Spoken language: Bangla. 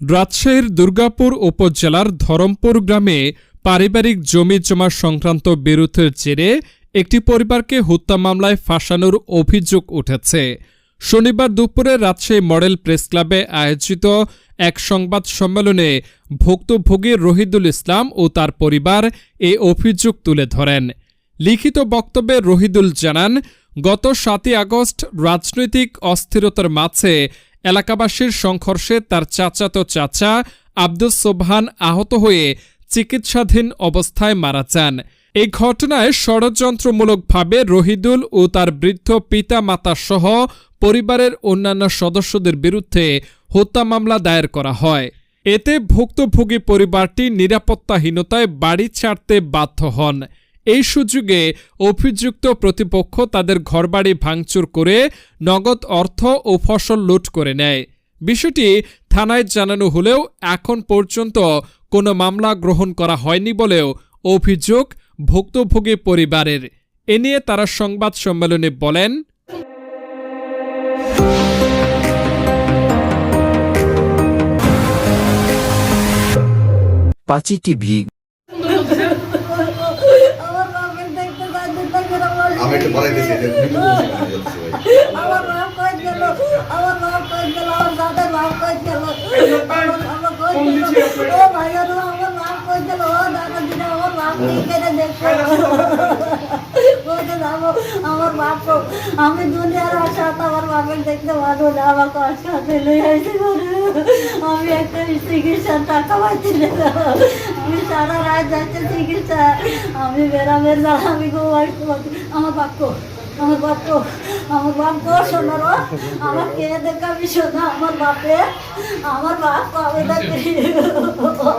রাজশাহীর দুর্গাপুর উপজেলার ধরমপুর গ্রামে পারিবারিক জমি জমা সংক্রান্ত বিরোধের জেরে একটি পরিবারকে হত্যা মামলায় ফাঁসানোর অভিযোগ উঠেছে। শনিবার দুপুরে রাজশাহী মডেল প্রেস ক্লাবে আয়োজিত এক সংবাদ সম্মেলনে ভুক্তভোগী রহিদুল ইসলাম ও তার পরিবার এ অভিযোগ তুলে ধরেন। লিখিত বক্তব্যে রহিদুল জানান, গত সাতই আগস্ট রাজনৈতিক অস্থিরতার মাঝে এলাকাবাসীর সংঘর্ষে তার চাচাতো চাচা আব্দুস সোবহান আহত হয়ে চিকিৎসাধীন অবস্থায় মারা যান। এই ঘটনায় ষড়যন্ত্রমূলকভাবে রহিদুল ও তার বৃদ্ধ পিতা মাতা সহ পরিবারের অন্যান্য সদস্যদের বিরুদ্ধে হত্যা মামলা দায়ের করা হয়। এতে ভুক্তভোগী পরিবারটি নিরাপত্তাহীনতায় বাড়ি ছাড়তে বাধ্য হন। এই সুযোগে অভিযুক্ত প্রতিপক্ষ তাদের ঘরবাড়ি ভাঙচুর করে নগদ অর্থ ও ফসল লুট করে নেয়। বিষয়টি থানায় জানানো হলেও এখন পর্যন্ত কোনো মামলা গ্রহণ করা হয়নি বলেও অভিযোগ ভুক্তভোগী পরিবারের। এ নিয়ে তারা সংবাদ সম্মেলনে বলেন পাঁচি টিভি আমার বাপকে দেখতে চাই দুটা করে আমার আমি একটু বলাই ভাই। আমার বাপ কই গেল আমার বাপ কই গেল আমার দাদার বাপ কই গেল আমার কই গেল ও ভাইয়া আমার বাপ কই গেল ও দাদা দিদা আমার বাপ কি করে দেখো বলতে যাব আমার বাপ আমি দুনিয়ার আশা আমার বাপের দেখতে পারব না আমাকে আশাতে লই আইছি ঘরে আমি একটা চিকিৎসার টাকা পাচ্ছি না আমি সারা রাত যাচ্ছে চিকিৎসা। আমি বেরামের জ্বালা আমি ঘুমাই আমার বাপ আমার বাপ কো আমার বাপ কো শোনো আমার কে দেখাবি শোনো আমার বাপে আমার বাপ কবে কো